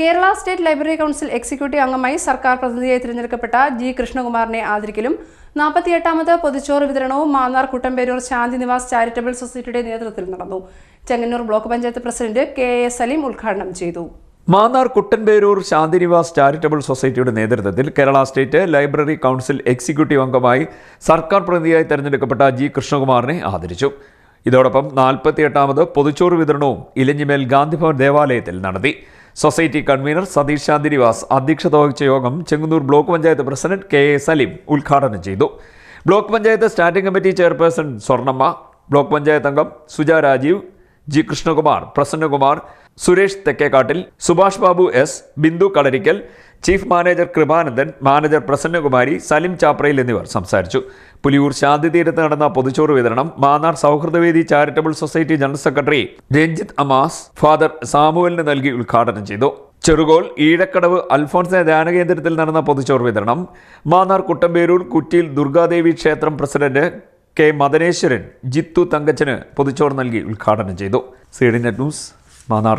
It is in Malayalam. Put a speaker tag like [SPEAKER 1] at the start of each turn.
[SPEAKER 1] Kerala state library council executive അംഗമായി സർക്കാർ പ്രതിനിധിയായി തിരഞ്ഞെടുക്കപ്പെട്ട ജി കൃഷ്ണകുമാറിനെ ആദരിക്കലും. നാൽപ്പത്തിയെട്ടാമത് പൊതുച്ചോറ് വിതരണവും മാന്നാർ കുട്ടമ്പേരൂർ ശാന്തി നിവാസ് ചാരിറ്റബിൾ സൊസൈറ്റിയുടെ നേതൃത്വത്തിൽ നടന്നു. Chengannur block panchayat president K A Saleem ഉദ്ഘാടനം ചെയ്തു.
[SPEAKER 2] മാന്നാർ കുട്ടൻപേരൂർ ശാന്തിനിവാസ് ചാരിറ്റബിൾ സൊസൈറ്റിയുടെ നേതൃത്വത്തിൽ Kerala state library council executive അംഗമായി സർക്കാർ പ്രതിനിധിയായി തെരഞ്ഞെടുക്കപ്പെട്ട ജി കൃഷ്ണകുമാറിനെ ആദരിച്ചു. ഇതോടൊപ്പം നാൽപ്പത്തിയെട്ടാമത് പൊതുച്ചോറ് വിതരണവും ഇലഞ്ഞിമേൽ ഗാന്ധിഭവൻ ദേവാലയത്തിൽ നടത്തി. സൊസൈറ്റി കൺവീനർ സതീഷ് ശാന്തിനിവാസ് അധ്യക്ഷത വഹിച്ച യോഗം Chengannur block panchayat president K A Salim ഉദ്ഘാടനം ചെയ്തു. Block panchayat standing committee chairperson Swarnamma block panchayat അംഗം Suja Rajeev G Krishnakumar Prasannakumar Suresh Thekkekkattil Subhash Babu S Bindu Kalarikkal chief manager Kripanandan manager Prasannakumari Salim Chaprayil എന്നിവർ സംസാരിച്ചു. പുലിയൂർ ശാന്തി തീരത്ത് നടന്ന പൊതുച്ചോറ് വിതരണം Mannar Sauhridavedi charitable society general secretary Ranjith അമാസ് father സാമുവലിന് നൽകി ഉദ്ഘാടനം ചെയ്തു. ചെറുകോൽ ഈഴക്കടവ് അൽഫോൺസ ധ്യാനകേന്ദ്രത്തിൽ നടന്ന പൊതുച്ചോറ് വിതരണം മാന്നാർ കുട്ടമ്പേരൂർ കുറ്റിയിൽ ദുർഗാദേവി ക്ഷേത്രം പ്രസിഡന്റ് കെ മദനേശ്വരൻ ജിത്തു തങ്കച്ചന് പൊതുച്ചോർ നൽകി ഉദ്ഘാടനം ചെയ്തു. C news Mannar.